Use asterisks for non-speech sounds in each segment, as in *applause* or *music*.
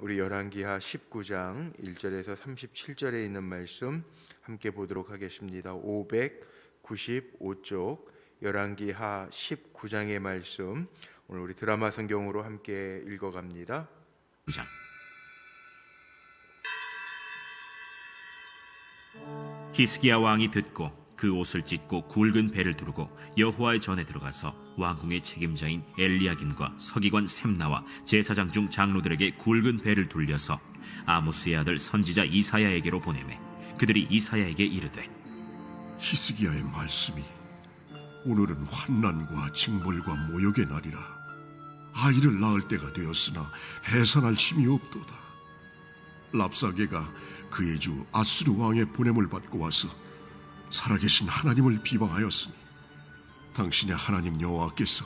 우리 열왕기하 19장 1절에서 37절에 있는 말씀 함께 보도록 하겠습니다. 595쪽 열왕기하 19장의 말씀 오늘 우리 드라마 성경으로 함께 읽어 갑니다. 9장 히스기야 왕이 듣고 그 옷을 찢고 굵은 배를 두르고 여호와의 전에 들어가서 왕궁의 책임자인 엘리야김과 서기관 셈나와 제사장 중 장로들에게 굵은 배를 둘려서 아모스의 아들 선지자 이사야에게로 보내매 그들이 이사야에게 이르되 히스기야의 말씀이 오늘은 환난과 징벌과 모욕의 날이라. 아이를 낳을 때가 되었으나 해산할 힘이 없도다. 랍사게가 그의 주 아수르 왕의 보냄을 받고 와서 살아계신 하나님을 비방하였으니 당신의 하나님 여호와께서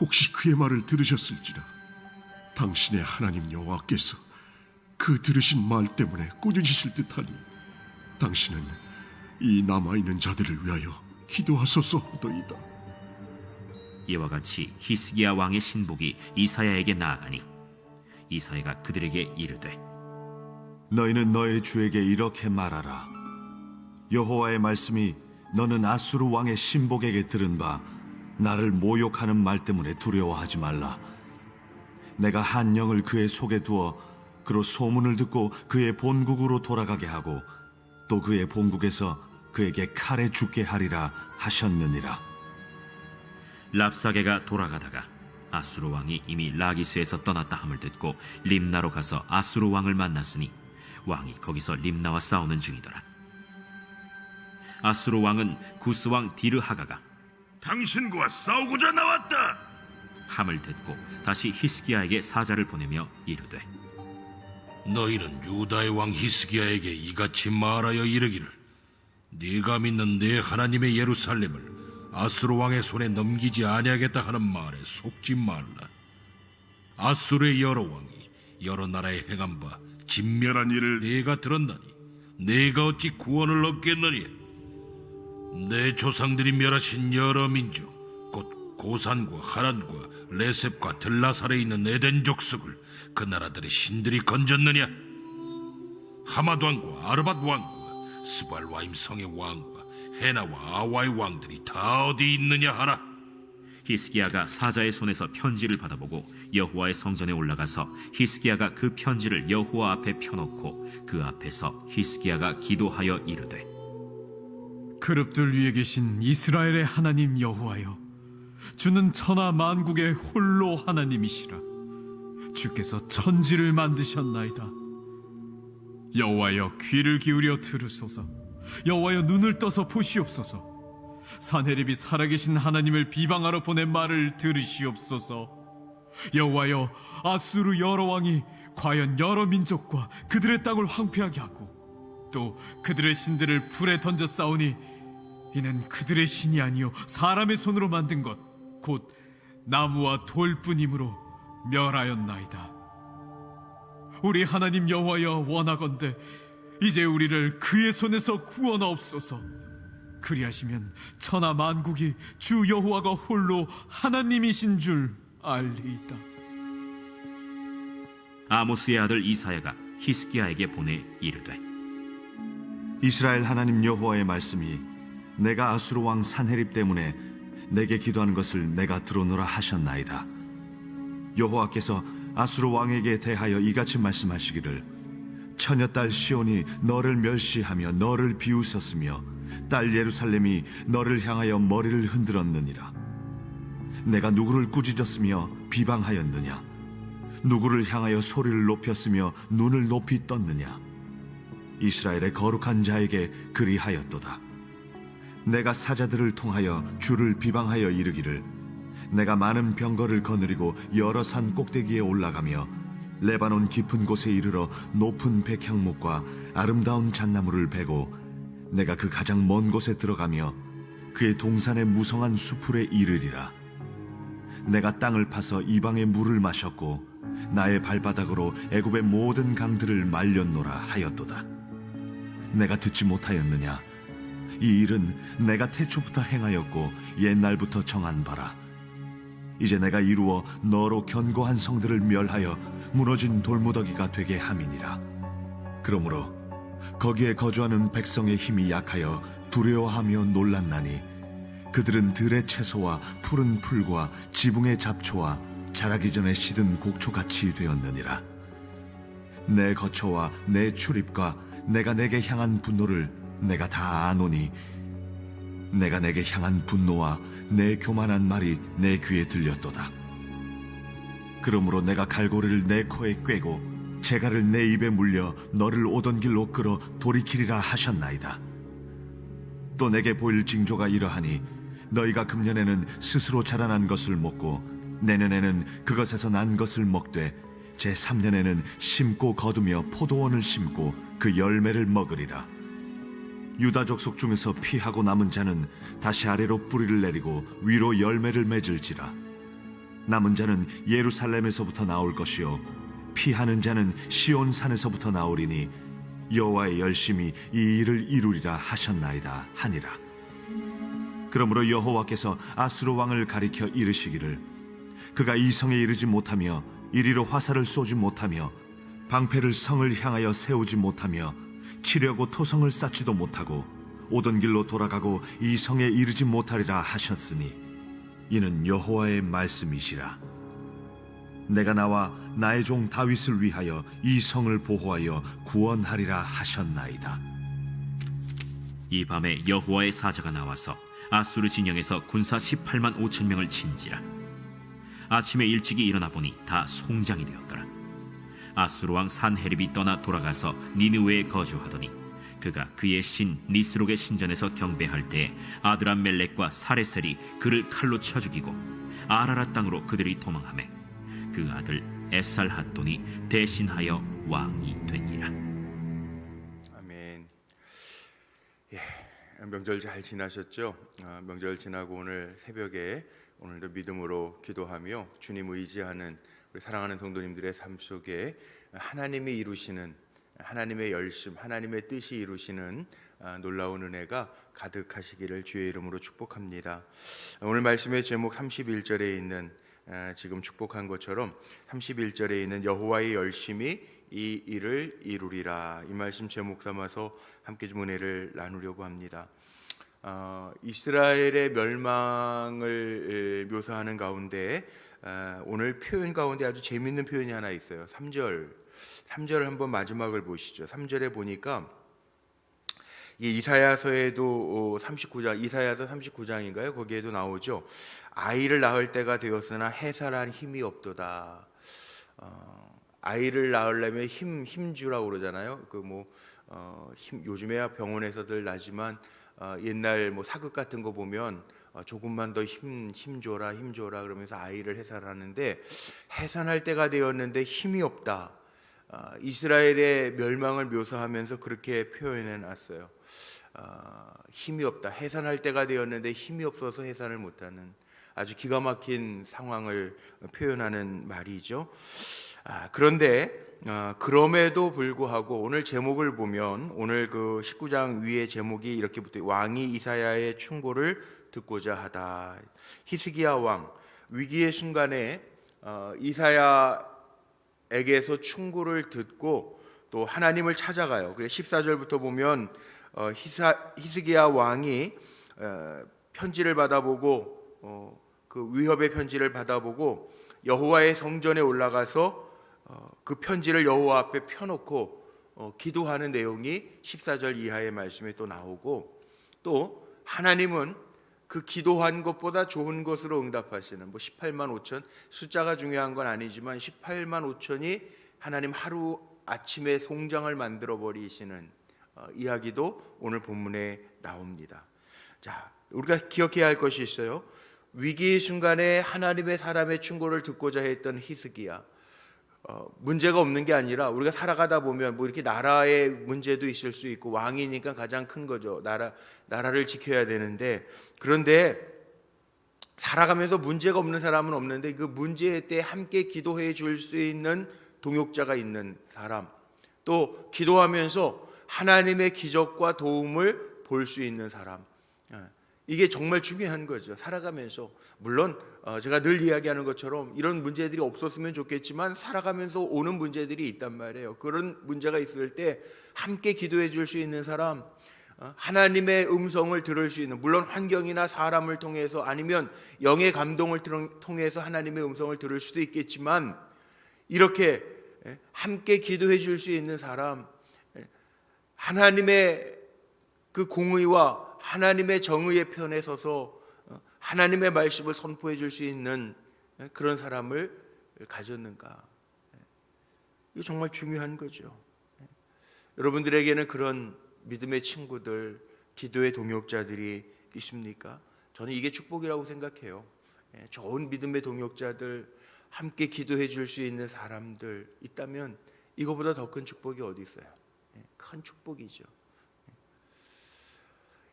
혹시 그의 말을 들으셨을지라 당신의 하나님 여호와께서 그 들으신 말 때문에 꾸짖으실 듯하니 당신은 이 남아있는 자들을 위하여 기도하소서 하더이다. 이와 같이 히스기야 왕의 신복이 이사야에게 나아가니 이사야가 그들에게 이르되 너희는 너의 주에게 이렇게 말하라. 여호와의 말씀이 너는 아수르 왕의 신복에게 들은 바 나를 모욕하는 말 때문에 두려워하지 말라. 내가 한 영을 그의 속에 두어 그로 소문을 듣고 그의 본국으로 돌아가게 하고 또 그의 본국에서 그에게 칼에 죽게 하리라 하셨느니라. 랍사게가 돌아가다가 아수르 왕이 이미 라기스에서 떠났다 함을 듣고 림나로 가서 아수르 왕을 만났으니 왕이 거기서 림나와 싸우는 중이더라. 아수르 왕은 구스 왕 디르하가가 당신과 싸우고자 나왔다. 함을 듣고 다시 히스기야에게 사자를 보내며 이르되 너희는 유다의 왕 히스기야에게 이같이 말하여 이르기를 네가 믿는 내 하나님의 예루살렘을 아수르 왕의 손에 넘기지 아니하겠다 하는 말에 속지 말라. 아수르의 여러 왕이 여러 나라에 행한 바 진멸한 일을 네가 들었나니 네가 어찌 구원을 얻겠느냐? 내 조상들이 멸하신 여러 민족 곧 고산과 하란과 레셉과 들라살에 있는 에덴 족속을 그 나라들의 신들이 건졌느냐? 하맛 왕과 아르밧 왕과 스발 와임 성의 왕과 헤나와 아와의 왕들이 다 어디 있느냐 하라. 히스기야가 사자의 손에서 편지를 받아보고 여호와의 성전에 올라가서 히스기야가 그 편지를 여호와 앞에 펴놓고 그 앞에서 히스기야가 기도하여 이르되 그룹들 위에 계신 이스라엘의 하나님 여호와여 주는 천하 만국의 홀로 하나님이시라. 주께서 천지를 만드셨나이다. 여호와여 귀를 기울여 들으소서. 여호와여 눈을 떠서 보시옵소서. 사내립이 살아계신 하나님을 비방하러 보낸 말을 들으시옵소서. 여호와여 아수르 여러 왕이 과연 여러 민족과 그들의 땅을 황폐하게 하고 또 그들의 신들을 불에 던져 싸우니 이는 그들의 신이 아니요 사람의 손으로 만든 것 곧 나무와 돌뿐이므로 멸하였나이다. 우리 하나님 여호와여 원하건대 이제 우리를 그의 손에서 구원하옵소서. 그리하시면 천하 만국이 주 여호와가 홀로 하나님이신 줄 알리이다. 아모스의 아들 이사야가 히스기야에게 보내 이르되 이스라엘 하나님 여호와의 말씀이 내가 아수르 왕 산헤립 때문에 내게 기도하는 것을 내가 들어노라 하셨나이다. 여호와께서 아수르 왕에게 대하여 이같이 말씀하시기를 처녀 딸 시온이 너를 멸시하며 너를 비웃었으며 딸 예루살렘이 너를 향하여 머리를 흔들었느니라. 내가 누구를 꾸짖었으며 비방하였느냐? 누구를 향하여 소리를 높였으며 눈을 높이 떴느냐? 이스라엘의 거룩한 자에게 그리하였도다. 내가 사자들을 통하여 주를 비방하여 이르기를 내가 많은 병거를 거느리고 여러 산 꼭대기에 올라가며 레바논 깊은 곳에 이르러 높은 백향목과 아름다운 잣나무를 베고 내가 그 가장 먼 곳에 들어가며 그의 동산의 무성한 수풀에 이르리라 내가 땅을 파서 이방의 물을 마셨고 나의 발바닥으로 애굽의 모든 강들을 말렸노라 하였도다 내가 듣지 못하였느냐 이 일은 내가 태초부터 행하였고 옛날부터 정한 바라. 이제 내가 이루어 너로 견고한 성들을 멸하여 무너진 돌무더기가 되게 함이니라. 그러므로 거기에 거주하는 백성의 힘이 약하여 두려워하며 놀랐나니 그들은 들의 채소와 푸른 풀과 지붕의 잡초와 자라기 전에 시든 곡초같이 되었느니라. 내 거처와 내 출입과 내가 내게 향한 분노를 내가 다 아노니 내가 내게 향한 분노와 내 교만한 말이 내 귀에 들렸도다. 그러므로 내가 갈고리를 내 코에 꿰고 재갈을 내 입에 물려 너를 오던 길로 끌어 돌이키리라 하셨나이다. 또 내게 보일 징조가 이러하니 너희가 금년에는 스스로 자라난 것을 먹고 내년에는 그것에서 난 것을 먹되 제 3년에는 심고 거두며 포도원을 심고 그 열매를 먹으리라. 유다 족 속 중에서 피하고 남은 자는 다시 아래로 뿌리를 내리고 위로 열매를 맺을지라. 남은 자는 예루살렘에서부터 나올 것이요 피하는 자는 시온 산에서부터 나오리니 여호와의 열심히 이 일을 이루리라 하셨나이다 하니라. 그러므로 여호와께서 아수르 왕을 가리켜 이르시기를 그가 이 성에 이르지 못하며 이리로 화살을 쏘지 못하며 방패를 성을 향하여 세우지 못하며 치려고 토성을 쌓지도 못하고 오던 길로 돌아가고 이 성에 이르지 못하리라 하셨으니 이는 여호와의 말씀이시라. 내가 나와 나의 종 다윗을 위하여 이 성을 보호하여 구원하리라 하셨나이다. 이 밤에 여호와의 사자가 나와서 아수르 진영에서 군사 18만 5천 명을 친지라 아침에 일찍이 일어나 보니 다 송장이 되었더라 아수르 왕 산헤립이 떠나 돌아가서 니느웨에 거주하더니 그가 그의 신 니스록의 신전에서 경배할 때에 아드람 멜렉과 사레셀이 그를 칼로 쳐 죽이고 아라라 땅으로 그들이 도망하매 그 아들 에살 핫돈이 대신하여 왕이 되니라 아멘. 예, 명절 잘 지나셨죠? 아, 명절 지나고 오늘 새벽에 오늘도 믿음으로 기도하며 주님 의지하는 우리 사랑하는 성도님들의 삶 속에 하나님이 이루시는 하나님의 열심, 하나님의 뜻이 이루시는 아, 놀라운 은혜가 가득하시기를 주의 이름으로 축복합니다. 오늘 말씀의 제목 31절에 있는 아, 지금 축복한 것처럼 31절에 있는 여호와의 열심이 이 일을 이루리라 이 말씀 제목 삼아서 함께 좀 은혜를 나누려고 합니다. 어, 이스라엘의 멸망을 에, 묘사하는 가운데 아, 오늘 표현 가운데 아주 재미있는 표현이 하나 있어요. 3절 3절을 한번 마지막을 보시죠. 3절에 보니까 이 이사야서에도 39장 이사야서 39장인가요? 거기에도 나오죠. 아이를 낳을 때가 되었으나 해살한 힘이 없도다. 어, 아이를 낳으려면 힘 힘주라고 그러잖아요. 그뭐 어, 힘 요즘에야 병원에서들 나지만 어, 옛날 뭐 사극 같은 거 보면 어, 조금만 더 힘 힘줘라 힘줘라 그러면서 아이를 해산하는데 해산할 때가 되었는데 힘이 없다. 아, 이스라엘의 멸망을 묘사하면서 그렇게 표현해 놨어요. 아, 힘이 없다. 해산할 때가 되었는데 힘이 없어서 해산을 못하는 아주 기가 막힌 상황을 표현하는 말이죠. 아, 그런데 아, 그럼에도 불구하고 오늘 제목을 보면 오늘 그 19장 위에 제목이 이렇게 붙어 왕이 이사야의 충고를 듣고자 하다. 히스기야 왕 위기의 순간에 어, 이사야에게서 충고를 듣고 또 하나님을 찾아가요. 그래서 14절부터 보면 어, 히스기야 왕이 어, 편지를 받아보고 어, 그 위협의 편지를 받아보고 여호와의 성전에 올라가서 어, 그 편지를 여호와 앞에 펴놓고 어, 기도하는 내용이 14절 이하의 말씀에 또 나오고 또 하나님은 그 기도한 것보다 좋은 것으로 응답하시는 뭐 18만 5천 숫자가 중요한 건 아니지만 18만 5천이 하나님 하루 아침에 송장을 만들어 버리시는 어, 이야기도 오늘 본문에 나옵니다. 자, 우리가 기억해야 할 것이 있어요. 위기의 순간에 하나님의 사람의 충고를 듣고자 했던 히스기야. 어, 문제가 없는 게 아니라 우리가 살아가다 보면 뭐 이렇게 나라의 문제도 있을 수 있고 왕이니까 가장 큰 거죠. 나라 나라를 지켜야 되는데 그런데 살아가면서 문제가 없는 사람은 없는데 그 문제 때 함께 기도해 줄 수 있는 동역자가 있는 사람 또 기도하면서 하나님의 기적과 도움을 볼 수 있는 사람 예. 이게 정말 중요한 거죠. 살아가면서 물론 어, 제가 늘 이야기하는 것처럼 이런 문제들이 없었으면 좋겠지만 살아가면서 오는 문제들이 있단 말이에요. 그런 문제가 있을 때 함께 기도해 줄 수 있는 사람, 어, 하나님의 음성을 들을 수 있는 물론 환경이나 사람을 통해서 아니면 영의 감동을 통- 통해서 하나님의 음성을 들을 수도 있겠지만 이렇게 예, 함께 기도해 줄 수 있는 사람, 예, 하나님의 그 공의와 하나님의 정의의 편에 서서 어, 하나님의 말씀을 선포해 줄 수 있는 예, 그런 사람을 가졌는가? 예, 이거 정말 중요한 거죠. 예. 여러분들에게는 그런 믿음의 친구들, 기도의 동역자들이 있습니까? 저는 이게 축복이라고 생각해요. 예, 좋은 믿음의 동역자들, 함께 기도해 줄 수 있는 사람들 있다면 이거보다 더 큰 축복이 어디 있어요? 예, 큰 축복이죠.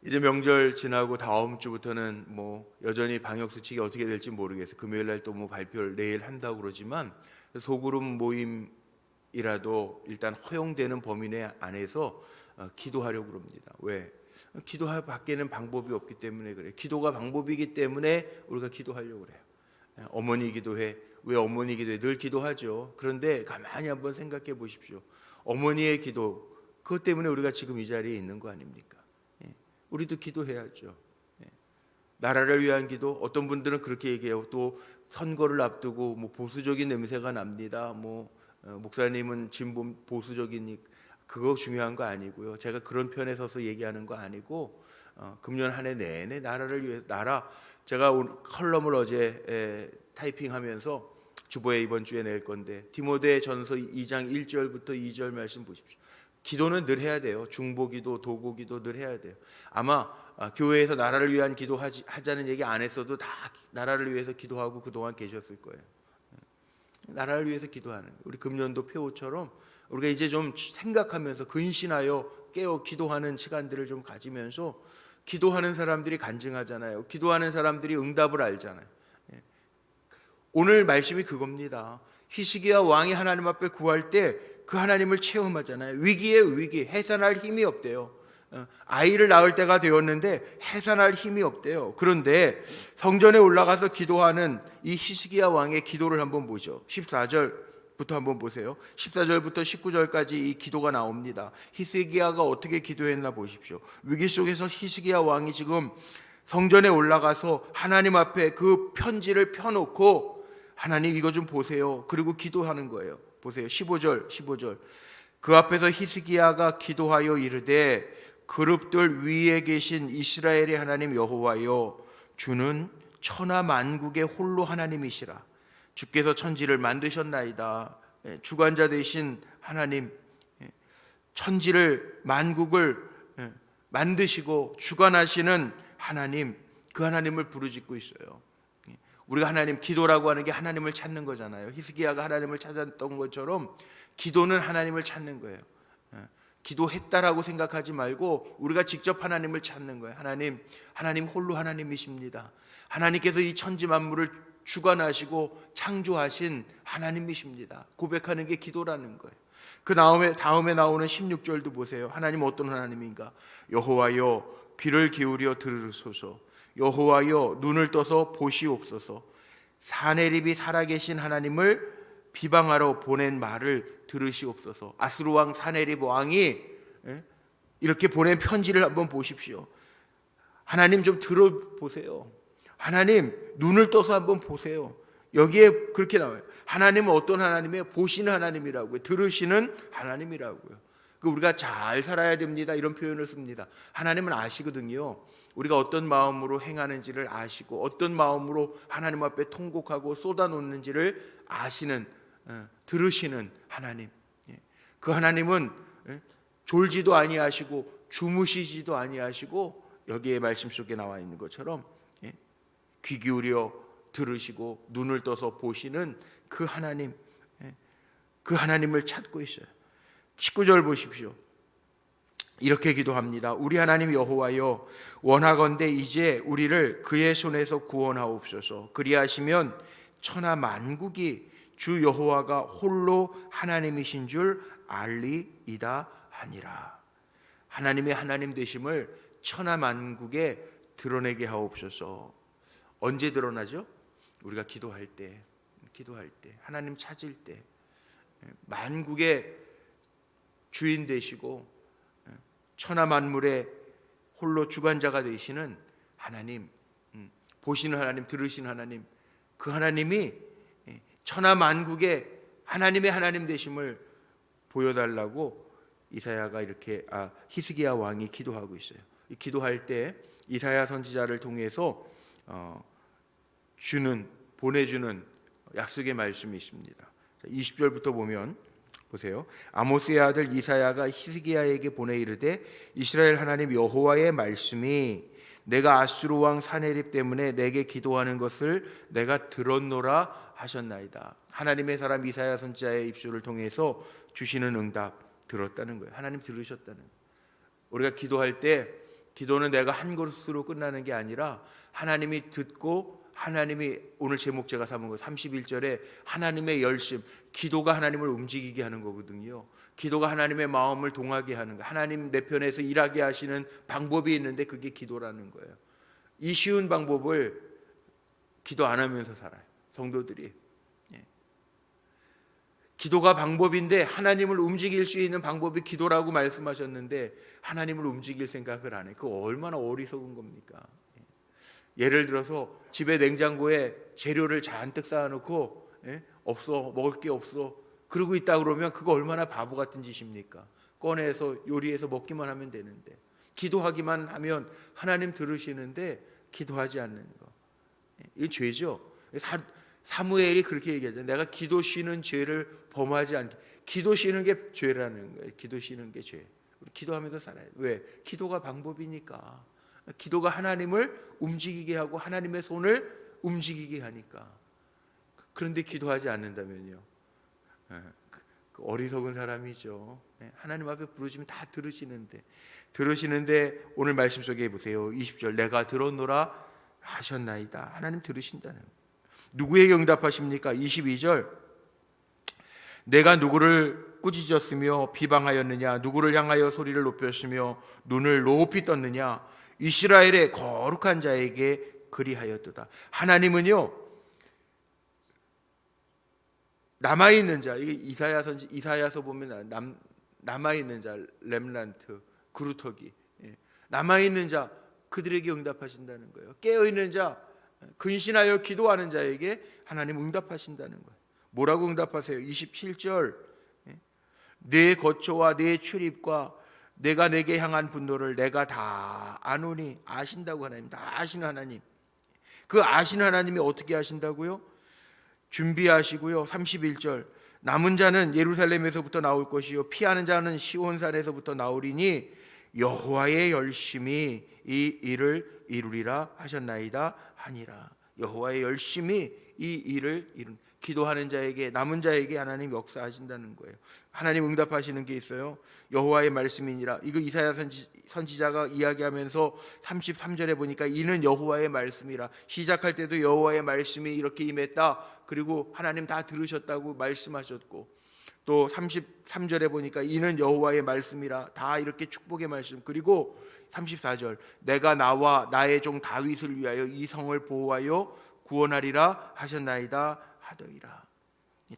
이제 명절 지나고 다음 주부터는 뭐 여전히 방역 수칙이 어떻게 될지 모르겠어요. 금요일 날 또 뭐 발표를 내일 한다고 그러지만 소그룹 모임이라도 일단 허용되는 범위 내 안에서 어, 기도하려고 그럽니다. 왜? 기도할 밖에는 방법이 없기 때문에 그래요. 기도가 방법이기 때문에 우리가 기도하려고 그래요. 예, 어머니 기도해. 왜 어머니 기도해? 늘 기도하죠. 그런데 가만히 한번 생각해 보십시오. 어머니의 기도 그것 때문에 우리가 지금 이 자리에 있는 거 아닙니까? 예, 우리도 기도해야죠. 예. 나라를 위한 기도 어떤 분들은 그렇게 얘기해요. 또 선거를 앞두고 뭐 보수적인 냄새가 납니다. 뭐 어, 목사님은 진보 보수적이니 그거 중요한 거 아니고요. 제가 그런 편에 서서 얘기하는 거 아니고 어, 금년 한 해 내내 나라를 위해 나라 제가 오늘 컬럼을 어제 에, 타이핑하면서 주보에 이번 주에 낼 건데 디모데 전서 2장 1절부터 2절 말씀 보십시오. 기도는 늘 해야 돼요. 중보기도, 도고기도 늘 해야 돼요. 아마 아, 교회에서 나라를 위한 기도 하지, 하자는 얘기 안 했어도 다 나라를 위해서 기도하고 그동안 계셨을 거예요. 나라를 위해서 기도하는. 우리 금년도 표처럼 우리가 이제 좀 생각하면서 근신하여 깨어 기도하는 시간들을 좀 가지면서 기도하는 사람들이 간증하잖아요. 기도하는 사람들이 응답을 알잖아요. 예. 오늘 말씀이 그겁니다. 히스기야 왕이 하나님 앞에 구할 때 그 하나님을 체험하잖아요. 위기에 위기, 해산할 힘이 없대요. 어, 아이를 낳을 때가 되었는데 해산할 힘이 없대요. 그런데 성전에 올라가서 기도하는 이 히스기야 왕의 기도를 한번 보죠. 14절부터 한번 보세요. 14절부터 19절까지 이 기도가 나옵니다. 히스기야가 어떻게 기도했나 보십시오. 위기 속에서 히스기야 왕이 지금 성전에 올라가서 하나님 앞에 그 편지를 펴놓고 하나님 이거 좀 보세요. 그리고 기도하는 거예요. 보세요. 15절, 15절. 그 앞에서 히스기야가 기도하여 이르되 그룹들 위에 계신 이스라엘의 하나님 여호와여 주는 천하 만국의 홀로 하나님이시라. 주께서 천지를 만드셨나이다. 예, 주관자 되신 하나님 예, 천지를 만국을 예, 만드시고 주관하시는 하나님 그 하나님을 부르짖고 있어요. 예, 우리가 하나님 기도라고 하는 게 하나님을 찾는 거잖아요. 히스기야가 하나님을 찾았던 것처럼 기도는 하나님을 찾는 거예요. 예, 기도했다라고 생각하지 말고 우리가 직접 하나님을 찾는 거예요. 하나님, 하나님 홀로 하나님이십니다. 하나님께서 이 천지 만물을 주관하시고 창조하신 하나님이십니다. 고백하는 게 기도라는 거예요. 그 다음에 다음에 나오는 16절도 보세요. 하나님 어떤 하나님인가? 여호와여 귀를 기울여 들으소서. 여호와여 눈을 떠서 보시옵소서. 사내립이 살아계신 하나님을 비방하러 보낸 말을 들으시옵소서. 아스루 왕 사내립 왕이 예? 이렇게 보낸 편지를 한번 보십시오. 하나님 좀 들어보세요. 하나님 눈을 떠서 한번 보세요. 여기에 그렇게 나와요. 하나님은 어떤 하나님이에요? 보시는 하나님이라고요. 들으시는 하나님이라고요. 그 우리가 잘 살아야 됩니다. 이런 표현을 씁니다. 하나님은 아시거든요. 우리가 어떤 마음으로 행하는지를 아시고 어떤 마음으로 하나님 앞에 통곡하고 쏟아놓는지를 아시는 어, 들으시는 하나님. 예. 그 하나님은 예, 졸지도 아니하시고 주무시지도 아니하시고 여기에 말씀 속에 나와 있는 것처럼 예, 귀 기울여 들으시고 눈을 떠서 보시는 그 하나님, 예, 그 하나님을 찾고 있어요. 19절 보십시오. 이렇게 기도합니다. 우리 하나님 여호와여 원하건대 이제 우리를 그의 손에서 구원하옵소서. 그리하시면 천하 만국이 주 여호와가 홀로 하나님이신 줄 알리이다 하니라. 하나님의 하나님 되심을 천하 만국에 드러내게 하옵소서. 언제 드러나죠? 우리가 기도할 때, 기도할 때, 하나님 찾을 때, 만국의 주인 되시고 천하 만물의 홀로 주관자가 되시는 하나님, 음, 보시는 하나님, 들으시는 하나님, 그 하나님이 천하 만국의 하나님의 하나님 되심을 보여달라고 이사야가 이렇게 아 히스기야 왕이 기도하고 있어요. 이 기도할 때 이사야 선지자를 통해서 어, 주는 보내주는 약속의 말씀이 있습니다. 20절부터 보면 보세요. 아모스의 아들 이사야가 히스기야에게 보내 이르되 이스라엘 하나님 여호와의 말씀이 내가 아수르 왕 사네립 때문에 내게 기도하는 것을 내가 들었노라 하셨나이다. 하나님의 사람 이사야 선지자의 입술을 통해서 주시는 응답 들었다는 거예요. 하나님 들으셨다는. 우리가 기도할 때 기도는 내가 한 것으로 끝나는 게 아니라 하나님이 듣고 하나님이 오늘 제목 제가 삼은 거 31절에 하나님의 열심 기도가 하나님을 움직이게 하는 거거든요. 기도가 하나님의 마음을 동하게 하는 거. 하나님 내 편에서 일하게 하시는 방법이 있는데 그게 기도라는 거예요. 이 쉬운 방법을 기도 안 하면서 살아요. 성도들이. 예. 기도가 방법인데 하나님을 움직일 수 있는 방법이 기도라고 말씀하셨는데 하나님을 움직일 생각을 안 해. 그 얼마나 어리석은 겁니까? 예. 예를 들어서 집에 냉장고에 재료를 잔뜩 쌓아놓고 예? 없어 먹을 게 없어 그러고 있다 그러면 그거 얼마나 바보 같은 짓입니까? 꺼내서 요리해서 먹기만 하면 되는데 기도하기만 하면 하나님 들으시는데 기도하지 않는 거. 예. 이거 죄죠. 사, 사무엘이 그렇게 얘기하죠. 내가 기도 쉬는 죄를 범하지 않게. 기도 쉬는 게 죄라는 거예요. 기도 쉬는 게 죄. 기도하면서 살아요. 왜? 기도가 방법이니까. 기도가 하나님을 움직이게 하고 하나님의 손을 움직이게 하니까. 그런데 기도하지 않는다면요. 예, 그- 그 어리석은 사람이죠. 예, 하나님 앞에 부르시면 다 들으시는데 들으시는데 오늘 말씀 속에 보세요. 20절 내가 들었노라 하셨나이다. 하나님 들으신다는. 누구에게 응답하십니까? 22절 내가 누구를 꾸짖었으며 비방하였느냐 누구를 향하여 소리를 높였으며 눈을 높이 떴느냐 이스라엘의 거룩한 자에게 그리하였도다. 하나님은요 남아 있는 자 이게 이사야 선지 이사야서 보면 남 남아 있는 자 렘란트 그루터기 예. 남아 있는 자 그들에게 응답하신다는 거예요. 깨어 있는 자 근신하여 기도하는 자에게 하나님 응답하신다는 거예요. 뭐라고 응답하세요? 27절 내 거처와 내 출입과 내가 내게 향한 분노를 내가 다 아노니 아신다고 하나님 다 아시는 하나님. 그 아시는 하나님이 어떻게 하신다고요? 준비하시고요. 31절. 남은 자는 예루살렘에서부터 나올 것이요. 피하는 자는 시온산에서부터 나오리니 여호와의 열심히 이 일을 이루리라 하셨나이다 하니라. 여호와의 열심히 이 일을 이룬 기도하는 자에게 남은 자에게 하나님 역사하신다는 거예요. 하나님 응답하시는 게 있어요. 여호와의 말씀이니라. 이거 이사야 선지, 선지 자가 이야기하면서 33절에 보니까 이는 여호와의 말씀이라. 시작할 때도 여호와의 말씀이 이렇게 임했다. 그리고 하나님 다 들으셨다고 말씀하셨고 또 33절에 보니까 이는 여호와의 말씀이라. 다 이렇게 축복의 말씀. 그리고 34절 내가 나와 나의 종 다윗을 위하여 이 성을 보호하여 구원하리라 하셨나이다 하더이라.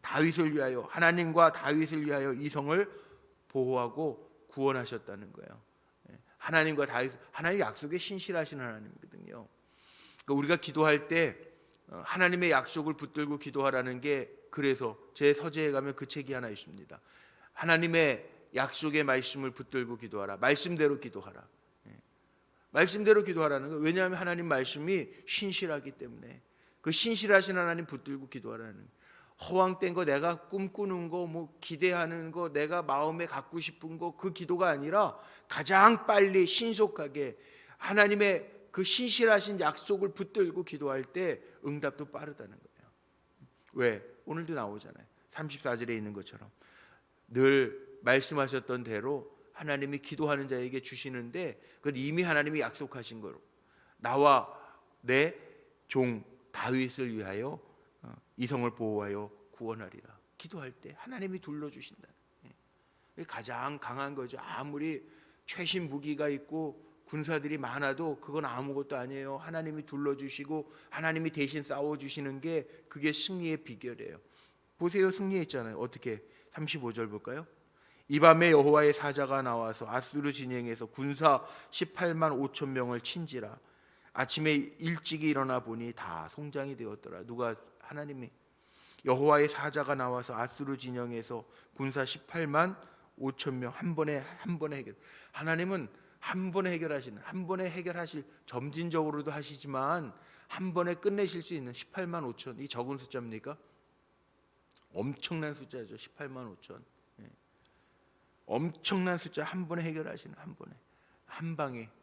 다윗을 위하여 하나님과 다윗을 위하여 이 성을 보호하고 구원하셨다는 거예요. 예, 하나님과 다윗 하나님 약속에 신실하신 하나님이거든요. 그러니까 우리가 기도할 때 어, 하나님의 약속을 붙들고 기도하라는 게 그래서 제 서재에 가면 그 책이 하나 있습니다. 하나님의 약속의 말씀을 붙들고 기도하라. 말씀대로 기도하라. 예, 말씀대로 기도하라는 거. 왜냐하면 하나님 말씀이 신실하기 때문에 그 신실하신 하나님 붙들고 기도하라는. 허황된 거 내가 꿈꾸는 거 뭐 기대하는 거 내가 마음에 갖고 싶은 거 그 기도가 아니라 가장 빨리 신속하게 하나님의 그 신실하신 약속을 붙들고 기도할 때 응답도 빠르다는 거예요. 왜? 오늘도 나오잖아요. 34절에 있는 것처럼 늘 말씀하셨던 대로 하나님이 기도하는 자에게 주시는데 그건 이미 하나님이 약속하신 거로 나와 내 종 다윗을 위하여 어, 이성을 보호하여 구원하리라. 기도할 때 하나님이 둘러 주신다. 가장 강한 거죠. 아무리 최신 무기가 있고 군사들이 많아도 그건 아무것도 아니에요. 하나님이 둘러 주시고 하나님이 대신 싸워 주시는 게 그게 승리의 비결이에요. 보세요, 승리했잖아요. 어떻게? 35절 볼까요? 이 밤에 여호와의 사자가 나와서 아수르 진영에서 군사 18만 5천 명을 친지라. 아침에 일찍이 일어나 보니 다 송장이 되었더라. 누가 하나님이 여호와의 사자가 나와서 아수르 진영에서 군사 18만 5천 명 한 번에 한 번에 해결. 하나님은 한 번에 해결하시는 한 번에 해결하실 점진적으로도 하시지만 한 번에 끝내실 수 있는 18만 5천 이 적은 숫자입니까? 엄청난 숫자죠. 18만 5천. 예. 엄청난 숫자 한 번에 해결하시는 한 번에 한 방에 예.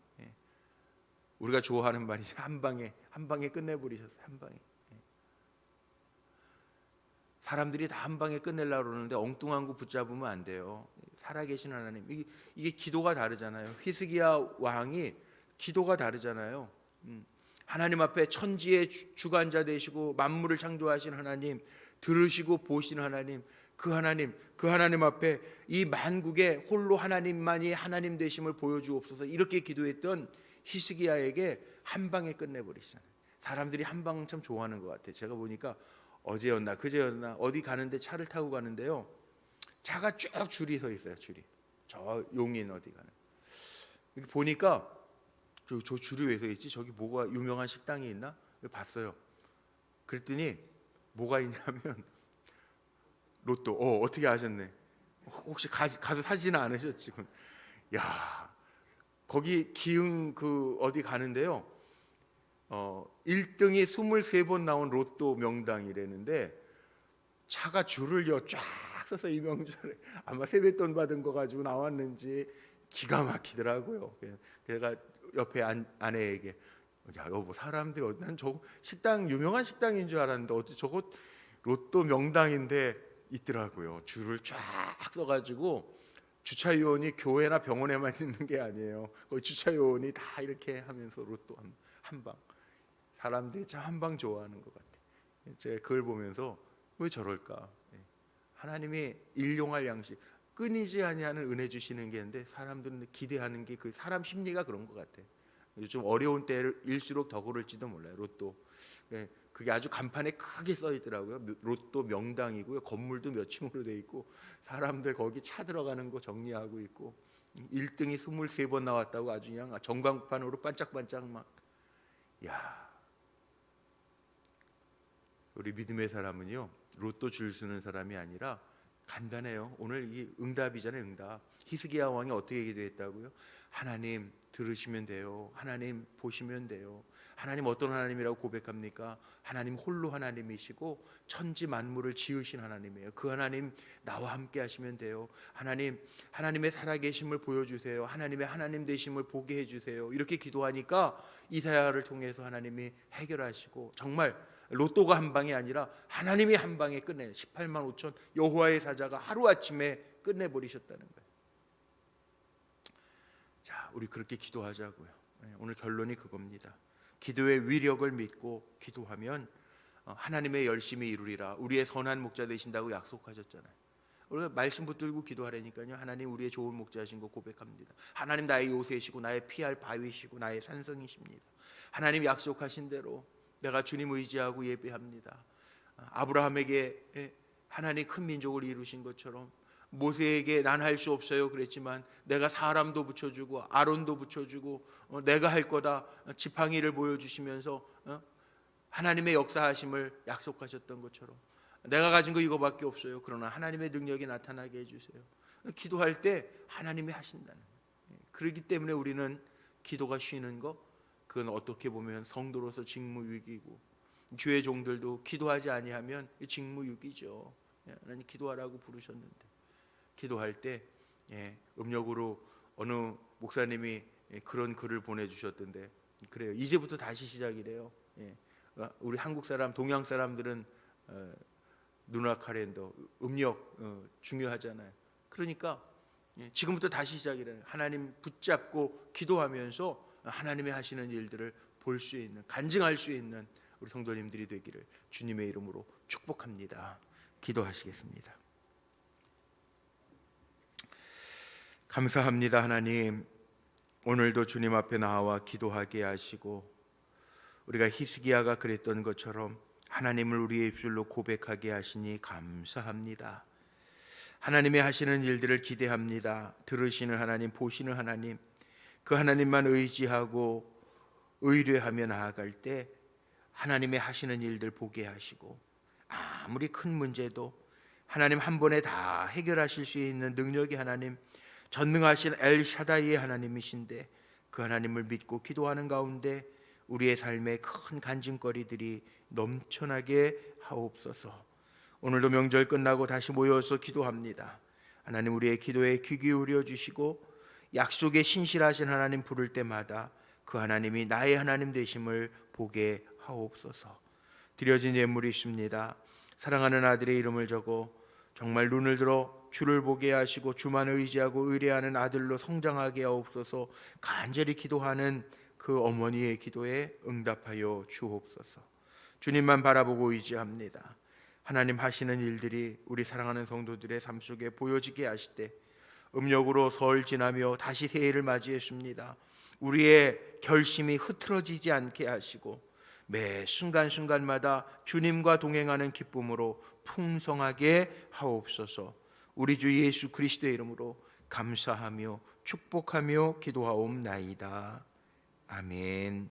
우리가 좋아하는 말이죠. 한 방에 한 방에 끝내버리셨어요. 한 방에. 사람들이 다 한 방에 끝내려고 그러는데 엉뚱한 거 붙잡으면 안 돼요. 살아계신 하나님. 이게, 이게 기도가 다르잖아요. 히스기야 왕이 기도가 다르잖아요. 음. 하나님 앞에 천지의 주- 주관자 되시고 만물을 창조하신 하나님, 들으시고 보신 하나님, 그 하나님, 그 하나님 앞에 이 만국에 홀로 하나님만이 하나님 되심을 보여주옵소서 이렇게 기도했던 히스기야에게 한 방에 끝내버리시잖아요. 사람들이 한 방 참 좋아하는 것 같아요. 제가 보니까 어제였나 그제였나 어디 가는데 차를 타고 가는데요. 차가 쭉 줄이 서 있어요. 줄이 저 용인 어디 가는. 보니까 저, 저 줄이 왜 서 있지? 저기 뭐가 유명한 식당이 있나? 봤어요. 그랬더니 뭐가 있냐면 로또. 어 어떻게 아셨네? 혹시 가, 가서 사지는 않으셨 지금? 야 거기 기흥 그 어디 가는데요. 어 1등이 23번 나온 로또 명당이라는데 차가 줄을 요 쫙 서서 이 명절에 아마 세뱃돈 받은 거 가지고 나왔는지 기가 막히더라고요. 제가 옆에 안, 아내에게 야 여보 사람들이 난저 식당 유명한 식당인 줄 알았는데 어째 저거 로또 명당인데 있더라고요. 줄을 쫙 서가지고 주차 요원이 교회나 병원에만 *laughs* 있는 게 아니에요. 거기 주차 요원이 다 이렇게 하면서 로또 한, 한 방. 사람들이 참 한 방 좋아하는 것 같아요. 제가 그걸 보면서 왜 저럴까? 예. 하나님이 일용할 양식 끊이지 아니하는 은혜 주시는 게 있는데 사람들은 기대하는 게 그 사람 심리가 그런 것 같아. 요즘 어려운 때일수록 더 그럴지도 몰라요. 로또 예, 그게 아주 간판에 크게 써 있더라고요. 로또 명당이고요. 건물도 몇 층으로 돼 있고 사람들 거기 차 들어가는 거 정리하고 있고 1등이 23번 나왔다고 아주 그냥 전광판으로 반짝반짝 막 야. 우리 믿음의 사람은요. 로또 줄 서는 사람이 아니라 간단해요. 오늘 이 응답이잖아요, 응답. 히스기야 왕이 어떻게 기도했다고요? 하나님 들으시면 돼요. 하나님 보시면 돼요. 하나님 어떤 하나님이라고 고백합니까? 하나님 홀로 하나님이시고 천지 만물을 지으신 하나님이에요. 그 하나님 나와 함께 하시면 돼요. 하나님 하나님의 살아계심을 보여주세요. 하나님의 하나님 되심을 보게 해주세요. 이렇게 기도하니까 이사야를 통해서 하나님이 해결하시고 정말 로또가 한 방이 아니라 하나님이 한 방에 끝내 18만 5천 여호와의 사자가 하루 아침에 끝내 버리셨다는 거예요. 자, 우리 그렇게 기도하자고요. 네, 오늘 결론이 그겁니다. 기도의 위력을 믿고 기도하면 어, 하나님의 열심히 이루리라. 우리의 선한 목자 되신다고 약속하셨잖아요. 우리가 말씀 붙들고 기도하라니까요. 하나님 우리의 좋은 목자신 거 고백합니다. 하나님 나의 요새시고 나의 피할 바위시고 나의 산성이십니다. 하나님 약속하신 대로 내가 주님 의지하고 예배합니다. 아브라함에게 예, 하나님 큰 민족을 이루신 것처럼 모세에게 난 할 수 없어요 그랬지만 내가 사람도 붙여주고 아론도 붙여주고 어, 내가 할 거다 지팡이를 보여주시면서 어, 하나님의 역사하심을 약속하셨던 것처럼 내가 가진 거 이거밖에 없어요 그러나 하나님의 능력이 나타나게 해주세요 기도할 때 하나님이 하신다는 거예요. 그렇기 때문에 우리는 기도가 쉬는 거 그건 어떻게 보면 성도로서 직무유기고 교회 종들도 기도하지 아니하면 직무유기죠. 예, 하나님 기도하라고 부르셨는데 기도할 때 예, 음력으로 어느 목사님이 예, 그런 글을 보내주셨던데 그래요. 이제부터 다시 시작이래요. 예, 어, 우리 한국 사람, 동양 사람들은 어, 누나 카렌더 음력 어, 중요하잖아요. 그러니까 예, 지금부터 다시 시작이래요. 하나님 붙잡고 기도하면서 하나님의 하시는 일들을 볼 수 있는 간증할 수 있는 우리 성도님들이 되기를 주님의 이름으로 축복합니다. 기도하시겠습니다. 감사합니다, 하나님. 오늘도 주님 앞에 나와 기도하게 하시고 우리가 히스기야가 그랬던 것처럼 하나님을 우리의 입술로 고백하게 하시니 감사합니다. 하나님이 하시는 일들을 기대합니다. 들으시는 하나님, 보시는 하나님, 그 하나님만 의지하고 의뢰하며 나아갈 때 하나님의 하시는 일들 보게 하시고 아무리 큰 문제도 하나님 한 번에 다 해결하실 수 있는 능력이 하나님 전능하신 엘샤다이의 하나님이신데 그 하나님을 믿고 기도하는 가운데 우리의 삶에 큰 간증거리들이 넘쳐나게 하옵소서. 오늘도 명절 끝나고 다시 모여서 기도합니다. 하나님 우리의 기도에 귀 기울여 주시고 약속에 신실하신 하나님 부를 때마다 그 하나님이 나의 하나님 되심을 보게 하옵소서. 드려진 예물이 있습니다. 사랑하는 아들의 이름을 적어 정말 눈을 들어 주를 보게 하시고 주만 의지하고 의뢰하는 아들로 성장하게 하옵소서. 간절히 기도하는 그 어머니의 기도에 응답하여 주옵소서. 주님만 바라보고 의지합니다. 하나님 하시는 일들이 우리 사랑하는 성도들의 삶 속에 보여지게 하실 때 음력으로 설 지나며 다시 새해를 맞이했습니다. 우리의 결심이 흐트러지지 않게 하시고 매 순간순간마다 주님과 동행하는 기쁨으로 풍성하게 하옵소서. 우리 주 예수 그리스도의 이름으로 감사하며 축복하며 기도하옵나이다. 아멘.